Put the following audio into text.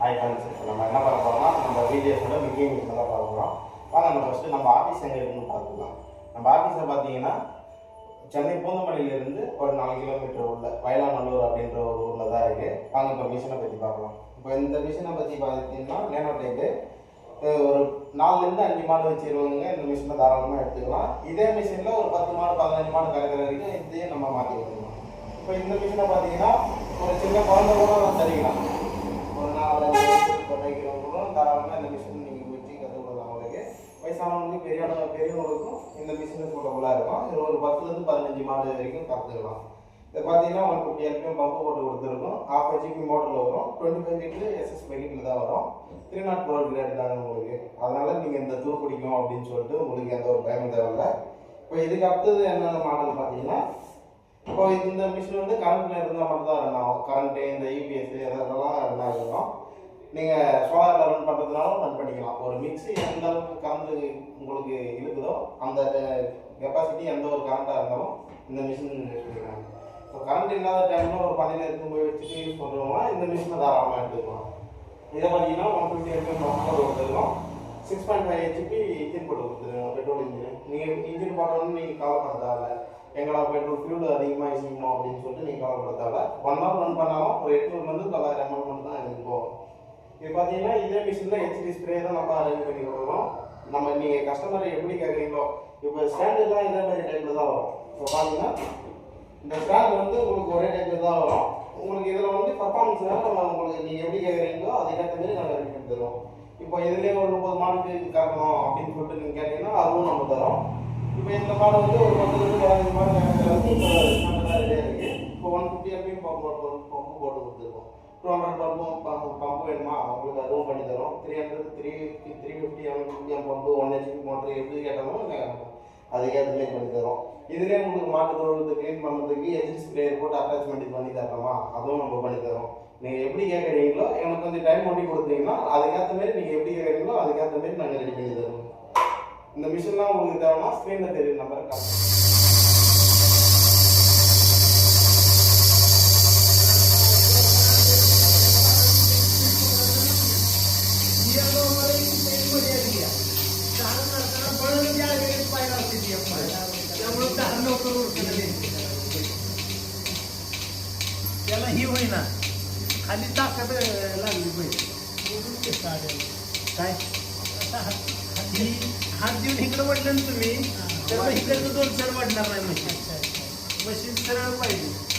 Hi friends நம்ம என்ன பண்ண போகிறோம்னா நம்ம வீடியோஸோட மிக்கிங் தான் பார்க்குறோம் வாங்க நம்ம ஃபஸ்ட்டு நம்ம ஆஃபீஸ் எங்கே இருக்குன்னு பார்த்துக்கலாம் நம்ம ஆஃபீஸை பார்த்தீங்கன்னா சென்னை பூந்தமல்லியிலேருந்து ஒரு நாலு கிலோமீட்டர் உள்ள வயலாநல்லூர் அப்படின்ற ஒரு ஊரில் தான் இருக்குது வாங்க இப்போ மிஷினை பற்றி பார்க்கலாம். இப்போ இந்த மிஷினை பற்றி பார்த்தீங்கன்னா நேனோ டைப்பு ஒரு நாலுலேருந்து அஞ்சு மாடு வச்சுருவாங்க இந்த மிஷினை தாராளமாக எடுத்துக்கலாம். இதே மிஷினில் ஒரு பத்து மாடு பதினஞ்சு மாடு கறக்கிற வரைக்கும் இதையும் நம்ம மாற்றி கொடுக்கலாம் இப்போ இந்த மிஷினை பார்த்தீங்கன்னா ஒரு சின்ன குழந்தை கூட தெரிவிக்கலாம் வயசு தாராளமாக இந்த மிஷின் நீங்கள் வச்சு கற்றுக் அவங்களுக்கு வயசானவங்களுக்கு பெரியவங்க பெரியவங்களுக்கும் இந்த மிஷின் சூட்டபுளாக இருக்கும். இது ஒரு பத்துலேருந்து பதினஞ்சு மாடு வரைக்கும் கற்றுக்கலாம் இது பார்த்தீங்கன்னா ஒன் ஃபிஃப்டி எல்பிஎம் பம்பு போட்டு கொடுத்துருக்கோம். ஹாஃப் ஜிபி மோட்டரில் வரும். டுவெண்ட்டி ஃபைவ் லிட்டர் எஸ்எஸ் பெக்கிட்டில் தான் வரும். த்ரீ நாட் ஃபோர் கிரேட் தாங்க உங்களுக்கு. அதனால் நீங்கள் இந்த தூர் பிடிக்கும் அப்படின்னு சொல்லிட்டு உங்களுக்கு எந்த ஒரு பயமும் தேவையில்லை. இப்போ இதுக்கு அடுத்தது என்னென்ன மாடல் பார்த்தீங்கன்னா இப்போ இந்த மிஷின் வந்து கரண்ட்டில் இருந்தால் மட்டும் தான் ரன் ஆகும். கரண்ட்டு இந்த E இதெல்லாம் ரன் ஆகும் நீங்கள் சோலாரில் ரன் பண்ணுறதுனாலும் ரன் பண்ணிக்கலாம். ஒரு மிக்ஸி எந்த அளவுக்கு கரண்ட் உங்களுக்கு இருக்குதோ அந்த கெப்பாசிட்டி எந்த ஒரு கரண்ட்டாக இருந்தாலும் இந்த மிஷின் யூஸ் பண்ணிக்கலாம். இப்போ கரண்ட் இல்லாத டைமில் ஒரு பண்ணையில் எடுத்து போய் வச்சுட்டு யூஸ் பண்ணுறோம்னா இந்த மிஷினை தாராளமாக எடுத்துக்கலாம். இதை பார்த்தீங்கன்னா ஒன் ஃபிஃப்டி எம்எம் போட்டு கொடுத்துருக்கோம் six point five HP engine போட்டு கொடுத்துருக்கோம் பெட்ரோல் இன்ஜின் நீங்கள் இன்ஜின் போட்டோன்னு நீங்கள் கவலைப்பட தேவை எங்களா பெட்ரோல் ஃபியூல் அதிகமாக யூஸ் பண்ணணும் அப்படின்னு சொல்லிட்டு நீங்கள் கவலைப்பட தேவை ஒன் ஹவர் ரன் பண்ணாலும் ஒரு எட்நூறுலேருந்து தொள்ளாயிரம் அமௌண்ட் மட்டும் தான் எனக்கு போகும். இது பார்த்தீங்கன்னா இதே மிஷினில் ஹெச்டி ஸ்ப்ரே தான் நம்ம அரேஞ்ச் பண்ணி கொடுக்குறோம் நம்ம நீங்கள் கஸ்டமரை எப்படி கேட்குறீங்களோ இப்போ ஸ்டாண்டர்ட்லாம் இதே மாதிரி டைப்பில் தான் வரும். இப்போ பார்த்தீங்கன்னா இந்த ஸ்டாண்ட் வந்து உங்களுக்கு ஒரே டைப்பில் தான் வரும். உங்களுக்கு இதில் வந்து பர்ஃபார்மன்ஸ் நம்ம உங்களுக்கு நீங்கள் எப்படி கேட்குறீங்களோ அதுக்கேற்ற மாதிரி நாங்கள் ரெடி பண்ணி தருவோம். இப்போ இதுலேயே ஒரு முப்பது மாடுக்கு கறக்கணும் அப்படின்னு சொல்லிட்டு நீங்கள் கேட்டீங்கன்னா அதுவும் நம்ம தரோம். இப்போ இந்த மாடு வந்து ஒரு பத்துலேருந்து பதினஞ்சு மாடு கறக்கிறது இப்போ ரெடியாக இருக்குது இப்போ ஒன் ஃபிஃப்டி எப்படி பம்பு போட்டு பம்பு போட்டு கொடுத்துருக்கோம். டூ ஹண்ட்ரட் பம்பும் பம்பு வேணுமா உங்களுக்கு அதுவும் பண்ணி தரோம் three hundred three three fifty MM pump one HP motor எப்படி கேட்டாலும் நாங்கள் அதுக்கேற்ற மாதிரி பண்ணி தரோம் இதுலேயே உங்களுக்கு மாட்டு தொழுவத்தை க்ளீன் பண்ணுறதுக்கு எஜி ஸ்ப்ரேயர் போட்டு அட்டாச்மெண்ட் பண்ணி தரலாமா அதுவும் நம்ம பண்ணி தரோம் நீங்கள் எப்படி கேட்குறீங்களோ எனக்கு கொஞ்சம் டைம் ஒட்டி கொடுத்தீங்கன்னா அதுக்கேற்ற மாதிரி நீங்கள் எப்படி கேட்குறீங்களோ அதுக்கேற்ற மாதிரி நாங்கள் ரெடி பண்ணி தருவோம் இந்த மிஷின்லாம் உங்களுக்கு தேவைன்னா ஸ்க்ரீனில் தெரியும் நம்பர் கால் त्याला ही होईना. खाली ताकद लागली पाहिजे. काय? ही हात देऊन इकडे वाढलं ना तुम्ही तर मग इकडचं दोन चार वाढणार नाही मशीन. मशीन सरळ पाहिजे.